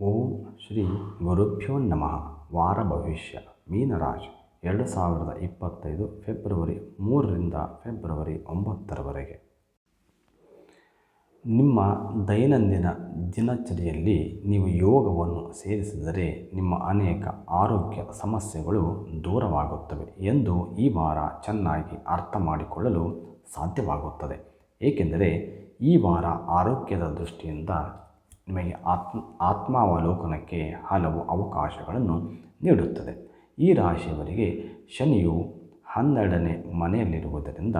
ಓಂ ಶ್ರೀ ಗುರುಭ್ಯೋ ನಮಃ. ವಾರ ಭವಿಷ್ಯ. ಮೀನರಾಜ್, ಎರಡು ಸಾವಿರದ ಇಪ್ಪತ್ತೈದು ಫೆಬ್ರವರಿ ಮೂರರಿಂದ ಫೆಬ್ರವರಿ ಒಂಬತ್ತರವರೆಗೆ. ನಿಮ್ಮ ದೈನಂದಿನ ದಿನಚರಿಯಲ್ಲಿ ನೀವು ಯೋಗವನ್ನು ಸೇರಿಸಿದರೆ ನಿಮ್ಮ ಅನೇಕ ಆರೋಗ್ಯ ಸಮಸ್ಯೆಗಳು ದೂರವಾಗುತ್ತವೆ ಎಂದು ಈ ವಾರ ಚೆನ್ನಾಗಿ ಅರ್ಥ ಮಾಡಿಕೊಳ್ಳಲು ಸಾಧ್ಯವಾಗುತ್ತದೆ. ಏಕೆಂದರೆ ಈ ವಾರ ಆರೋಗ್ಯದ ದೃಷ್ಟಿಯಿಂದ ನಿಮಗೆ ಆತ್ಮ ಆತ್ಮಾವಲೋಕನಕ್ಕೆ ಹಲವು ಅವಕಾಶಗಳನ್ನು ನೀಡುತ್ತದೆ. ಈ ರಾಶಿಯವರಿಗೆ ಶನಿಯು ಹನ್ನೆರಡನೇ ಮನೆಯಲ್ಲಿರುವುದರಿಂದ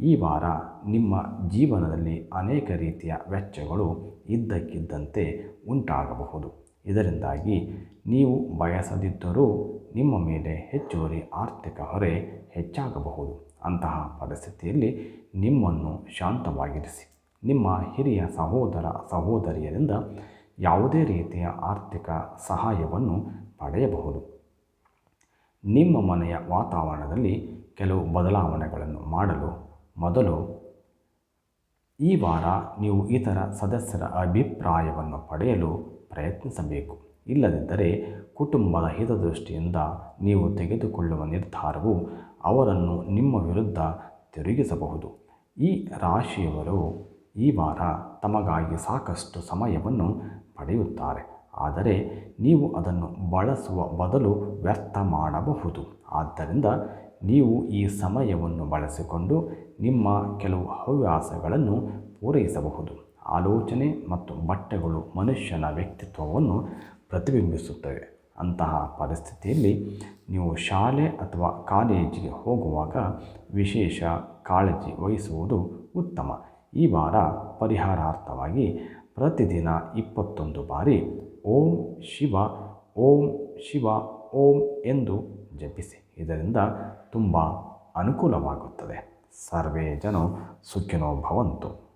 ಈ ವಾರ ನಿಮ್ಮ ಜೀವನದಲ್ಲಿ ಅನೇಕ ರೀತಿಯ ವೆಚ್ಚಗಳು ಇದ್ದಕ್ಕಿದ್ದಂತೆ ಉಂಟಾಗಬಹುದು. ಇದರಿಂದಾಗಿ ನೀವು ಬಯಸದಿದ್ದರೂ ನಿಮ್ಮ ಮೇಲೆ ಹೆಚ್ಚುವರಿ ಆರ್ಥಿಕ ಹೊರೆ ಹೆಚ್ಚಾಗಬಹುದು. ಅಂತಹ ಪರಿಸ್ಥಿತಿಯಲ್ಲಿ ನಿಮ್ಮನ್ನು ಶಾಂತವಾಗಿರಿಸಿ. ನಿಮ್ಮ ಹಿರಿಯ ಸಹೋದರ, ಸಹೋದರಿಯರಿಂದ ಯಾವುದೇ ರೀತಿಯ ಆರ್ಥಿಕ ಸಹಾಯವನ್ನು ಪಡೆಯಬಹುದು. ನಿಮ್ಮ ಮನೆಯ ವಾತಾವರಣದಲ್ಲಿ ಕೆಲವು ಬದಲಾವಣೆಗಳನ್ನು ಮಾಡಲು ಮೊದಲು ಈ ವಾರ ನೀವು ಇತರ ಸದಸ್ಯರ ಅಭಿಪ್ರಾಯವನ್ನು ಪಡೆಯಲು ಪ್ರಯತ್ನಿಸಬೇಕು. ಇಲ್ಲದಿದ್ದರೆ ಕುಟುಂಬದ ಹಿತದೃಷ್ಟಿಯಿಂದ ನೀವು ತೆಗೆದುಕೊಳ್ಳುವ ನಿರ್ಧಾರವು ಅವರನ್ನು ನಿಮ್ಮ ವಿರುದ್ಧ ತಿರುಗಿಸಬಹುದು. ಈ ರಾಶಿಯವರು ಈ ವಾರ ತಮಗಾಗಿ ಸಾಕಷ್ಟು ಸಮಯವನ್ನು ಪಡೆಯುತ್ತಾರೆ. ಆದರೆ ನೀವು ಅದನ್ನು ಬಳಸುವ ಬದಲು ವ್ಯರ್ಥ ಮಾಡಬಹುದು. ಆದ್ದರಿಂದ ನೀವು ಈ ಸಮಯವನ್ನು ಬಳಸಿಕೊಂಡು ನಿಮ್ಮ ಕೆಲವು ಹವ್ಯಾಸಗಳನ್ನು ಪೂರೈಸಬಹುದು. ಆಲೋಚನೆ ಮತ್ತು ಬಟ್ಟೆಗಳು ಮನುಷ್ಯನ ವ್ಯಕ್ತಿತ್ವವನ್ನು ಪ್ರತಿಬಿಂಬಿಸುತ್ತವೆ. ಅಂತಹ ಪರಿಸ್ಥಿತಿಯಲ್ಲಿ ನೀವು ಶಾಲೆ ಅಥವಾ ಕಾಲೇಜಿಗೆ ಹೋಗುವಾಗ ವಿಶೇಷ ಕಾಳಜಿ ವಹಿಸುವುದು ಉತ್ತಮ. ಈ ವಾರ ಪರಿಹಾರಾರ್ಥವಾಗಿ ಪ್ರತಿದಿನ ಇಪ್ಪತ್ತೊಂದು ಬಾರಿ ಓಂ ಶಿವ ಓಂ ಶಿವ, ಓಂ ಎಂದು ಜಪಿಸಿ. ಇದರಿಂದ ತುಂಬ ಅನುಕೂಲವಾಗುತ್ತದೆ. ಸರ್ವೇ ಜನ ಸುಖಿನೋ ಭವಂತು.